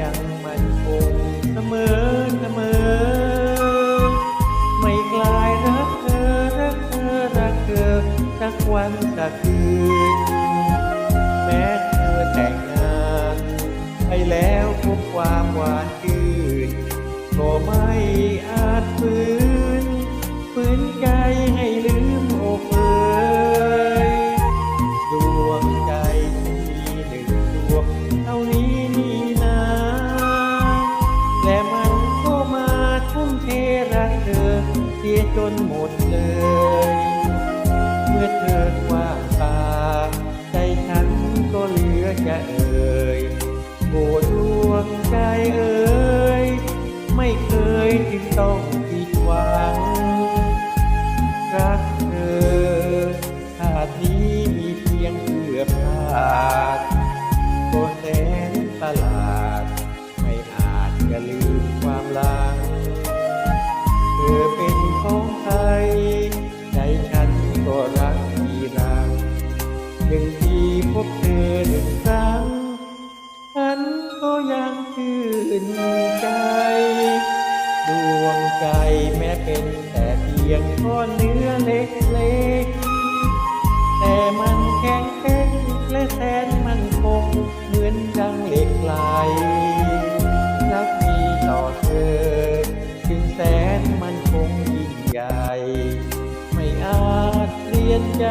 ยังมั่นคงเสมอเสมอ ไม่กลายรักเธอรักเธอรักเธอสักวันสักคืนแม้เธอแต่ง จนหมดเลย เมื่อเธอว่างตา ใจฉันก็เหลือจะเอ่ยโบดวงใจเอ่ยไม่เคยจึงต้องผิดหวัง รักเธอชาตินี้มีเพียงเพื่อพลาดก็แสนประหลาด หนึ่งทีพบเธอหนึ่งครั้งฉันก็ยังชื่นใจ ดวงใจแม้เป็นแต่เพียงก้อนเนื้อเล็กๆแต่มันแข็งแกร่งและแสนมันคงเหมือนดังเหล็กไหลรักมีต่อเธอถึงแสนมันคงยิ่งใหญ่ ไม่อาจเปลี่ยนใจ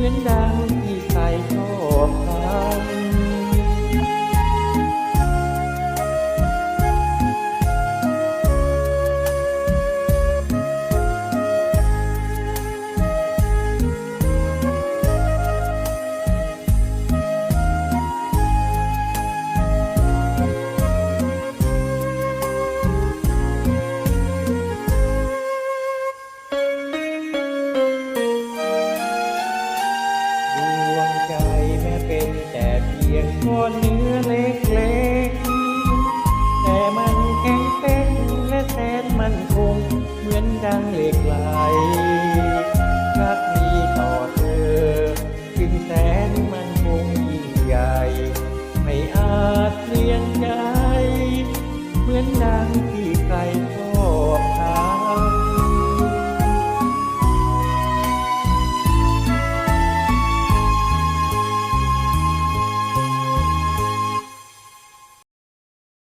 มือนดังที่ใครชอบทาง พีย